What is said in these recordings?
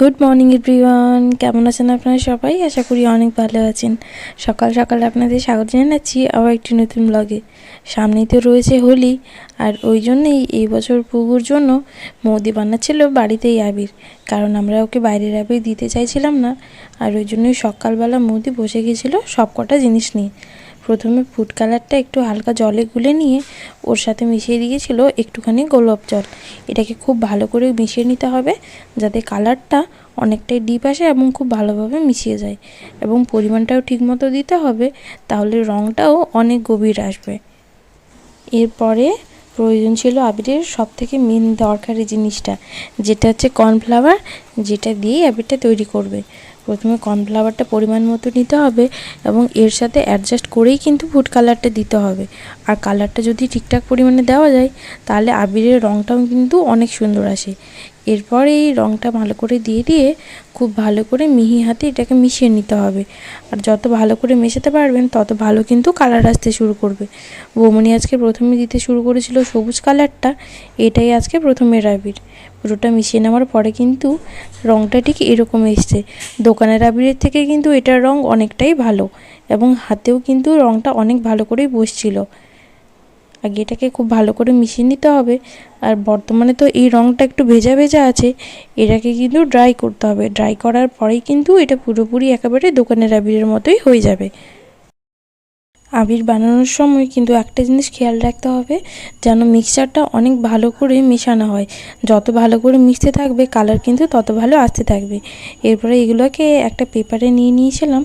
Good morning everyone কেমন আছেন আপনারা সবাই? আশা করি অনেক ভালো আছেন। সকাল সকাল আপনাদের স্বাগত জানাচ্ছি আবার একটি নতুন ব্লগে সামনেই তো রয়েছে হোলি, আর ওই জন্যেই এই বছর পুকুর জন্য মোদি বানাচ্ছিল বাড়িতেই আবির। কারণ আমরা ওকে বাইরের আবির দিতে চাইছিলাম না, আর ওই জন্যই সকালবেলা মোদি বসে গেছিল সব কটা জিনিস নিয়ে। প্রথমে ফুড কালারটা একটু হালকা জলে গুলে নিয়ে ওর সাথে মিশিয়ে দিয়েছিল একটুখানি গোলাপ জল। এটাকে খুব ভালো করে মিশিয়ে নিতে হবে যাতে কালারটা অনেকটাই ডিপ আসে এবং খুব ভালোভাবে মিশিয়ে যায় এবং পরিমাণটাও ঠিকমতো দিতে হবে তাহলে রঙটাও অনেক গভীর আসবে। এরপরে প্রয়োজন ছিল আবিরের সব থেকে মেন দরকারি জিনিসটা, যেটা হচ্ছে কর্নফ্লাওয়ার যেটা দিয়েই আবিরটা তৈরি করবে। প্রথমে কর্নফ্লাওয়ারটা পরিমাণ মতো নিতে হবে এবং এর সাথে অ্যাডজাস্ট করেই কিন্তু ফুড কালারটা দিতে হবে। আর কালারটা যদি ঠিকঠাক পরিমাণে দেওয়া যায়, তাহলে আবিরের রঙটাও কিন্তু অনেক সুন্দর আসে। এরপর এই রঙটা ভালো করে দিয়ে দিয়ে খুব ভালো করে মিহি হাতে এটাকে মিশিয়ে নিতে হবে। আর যত ভালো করে মেশাতে পারবেন, তত ভালো কিন্তু কালার আসতে শুরু করবে। বৌমনি আজকে প্রথমে দিতে শুরু করেছিল সবুজ কালারটা, এটাই আজকে প্রথমের আবির পুরোটা মিশিয়ে নেওয়ার পরে কিন্তু রঙটা ঠিক এরকম এসছে। দোকানের আবিরের থেকে কিন্তু এটার রঙ অনেকটাই ভালো এবং হাতেও কিন্তু রঙটা অনেক ভালো করেই বসছিল। আগে এটাকে খুব ভালো করে মিশিয়ে নিতে হবে। আর বর্তমানে তো এই রঙটা একটু ভেজা ভেজা আছে, এটাকে কিন্তু ড্রাই করতে হবে। ড্রাই করার পরেই কিন্তু এটা পুরোপুরি একেবারে দোকানের আবিরের মতোই হয়ে যাবে। আবির বানানোর সময় কিন্তু একটা জিনিস খেয়াল রাখতে হবে, যেন মিক্সচারটা অনেক ভালো করে মেশানো হয়। যত ভালো করে মিশতে থাকবে কালার কিন্তু তত ভালো আসতে থাকবে। এরপরে এগুলোকে একটা পেপারে নিয়ে নিয়েছিলাম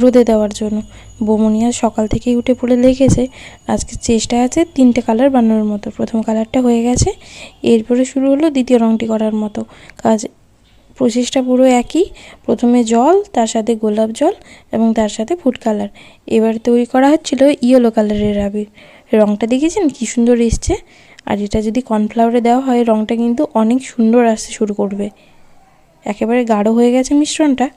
রোদে দেওয়ার জন্য। বমনিয়া সকাল থেকেই উঠে পড়ে লেগেছে। আজকে চেষ্টা আছে তিনটে কালার বানানোর মতো। প্রথম কালারটা হয়ে গেছে। এরপরে শুরু হলো দ্বিতীয় রঙটি করার মতো। কাজ প্রসেসটা পুরো একই। প্রথমে জল, তার সাথে গোলাপ জল এবং তার সাথে ফুড কালার। এবার তৈরি করা হচ্ছিল ইয়েলো কালারের আবির রঙটা দেখেছেন? কী সুন্দর এসছে। আর এটা যদি কর্নফ্লাওয়ারে দেওয়া হয় রঙটা কিন্তু অনেক সুন্দর আসতে শুরু করবে। একেবারে গাঢ় হয়ে গেছে মিশ্রণটা।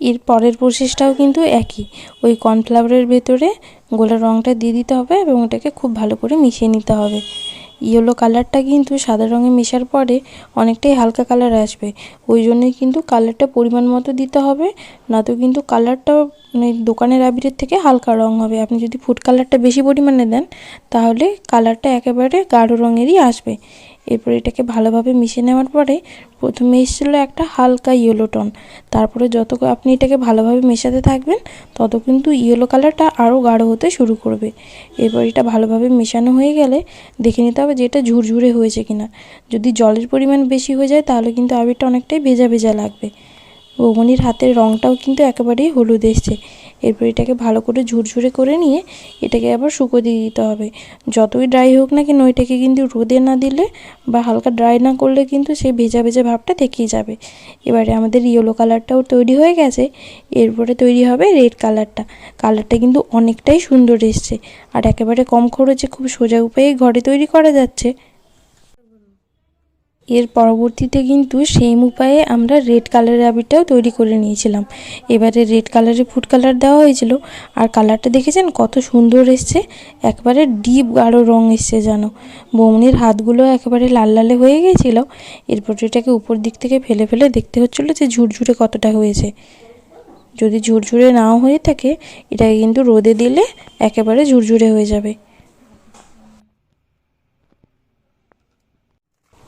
এর পরের প্রসেসটাও কিন্তু একই। ওই কর্নফ্লাওয়ারের ভেতরে গোলা রঙটা দিয়ে দিতে হবে এবং ওটাকে খুব ভালো করে মিশিয়ে নিতে হবে। ইয়েলো কালারটা কিন্তু সাদা রঙে মেশার পরে অনেকটাই হালকা কালার আসবে। ওই জন্যই কিন্তু কালারটা পরিমাণ মতো দিতে হবে, না তো কিন্তু কালারটা মানে দোকানের আবিরের থেকে হালকা রঙ হবে। আপনি যদি ফুড কালারটা বেশি পরিমাণে দেন, তাহলে কালারটা একেবারে গাঢ় রঙেরই আসবে। এরপর এটাকে ভালোভাবে মিশিয়ে নেওয়ার পরে প্রথমে এসেছিল একটা হালকা ইয়েলো টন তারপরে যত আপনি এটাকে ভালোভাবে মেশাতে থাকবেন, তত কিন্তু ইয়েলো কালারটা আরও গাঢ় হতে শুরু করবে। এরপর এটা ভালোভাবে মেশানো হয়ে গেলে দেখে নিতে হবে যে এটা ঝুরঝুরে হয়েছে কিনা। যদি জলের পরিমাণ বেশি হয়ে যায়, তাহলে কিন্তু আবিরটা অনেকটাই ভেজা ভেজা লাগবে। বৌমনির হাতের রঙটাও কিন্তু একেবারেই হলুদ এসছে। এরপর এটাকে ভালো করে ঝুরঝুরে করে নিয়ে এটাকে আবার শুকো দিয়ে দিতে হবে। যতই ড্রাই হোক না কেন, এটাকে কিন্তু রোদে না দিলে বা হালকা ড্রাই না করলে কিন্তু সেই ভেজা ভেজা ভাবটা থেকেই যাবে। এবারে আমাদের ইয়েলো কালারটাও তৈরি হয়ে গেছে। এরপরে তৈরি হবে রেড কালারটা কালারটা কিন্তু অনেকটাই সুন্দর এসছে। আর একেবারে কম খরচে খুব সোজা উপায়ে ঘরে তৈরি করা যাচ্ছে। এর পরবর্তীতে কিন্তু সেম উপায়ে আমরা রেড কালারের আবিরটাও তৈরি করে নিয়েছিলাম। এবারে রেড কালারের ফুড কালার দেওয়া হয়েছিল। আর কালারটা দেখেছেন? কত সুন্দর এসছে। একবারে ডিপ গাঢ় রং এসছে যেন। বৌমনির হাতগুলো একেবারে লাল লালে হয়ে গেছিল এরপর এটাকে উপর দিক থেকে ফেলে ফেলে দেখতে হচ্ছিল যে ঝুরঝুরে কতটা হয়েছে। যদি ঝুরঝুরে নাও হয়ে থাকে, এটাকে কিন্তু রোদে দিলে একেবারে ঝুরঝুরে হয়ে যাবে।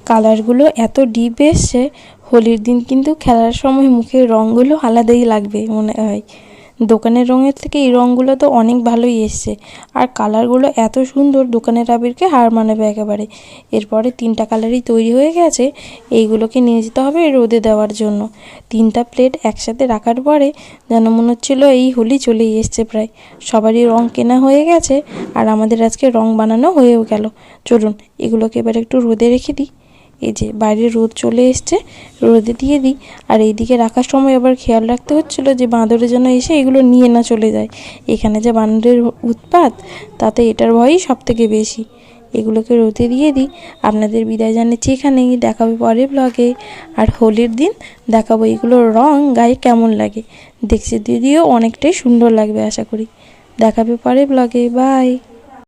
কালারগুলো এত ডিপ এসছে, হোলির দিন কিন্তু খেলার সময় মুখের রঙগুলো আলাদাই লাগবে মনে হয়। দোকানের রঙের থেকে এই রঙগুলো তো অনেক ভালোই এসছে। আর কালারগুলো এত সুন্দর দোকানের আবিরকে হার মানাবে একেবারে। এরপরে তিনটা কালারই তৈরি হয়ে গেছে, এইগুলোকে নিয়ে যেতে হবে রোদে দেওয়ার জন্য। তিনটা প্লেট একসাথে রাখার পরে যেন মনে হচ্ছিল এই হোলি চলেই এসছে প্রায়। সবারই রং কেনা হয়ে গেছে, আর আমাদের আজকে রং বানানো হয়েও গেল। চলুন, এগুলোকে এবার একটু রোদে রেখে দিই। এই যে বাইরে রোদ চলে এসছে, রোদে দিয়ে দিই। আর এইদিকে রাখার সময় আবার খেয়াল রাখতে হচ্ছিল যে বাঁদরে যেন এসে এগুলো নিয়ে না চলে যায়। এখানে যে বাঁদরের উৎপাত, তাতে এটার ভয়ই সব থেকে বেশি। এগুলোকে রোদে দিয়ে দিই। আপনাদের বিদায় জানাচ্ছি এখানেই। দেখাবে পরে ব্লগে আর হোলির দিন দেখাবো এগুলোর রং, গায়ে কেমন লাগে। দেখছি দিদিও অনেকটাই সুন্দর লাগবে আশা করি। দেখাবে পরে ব্লগে বাই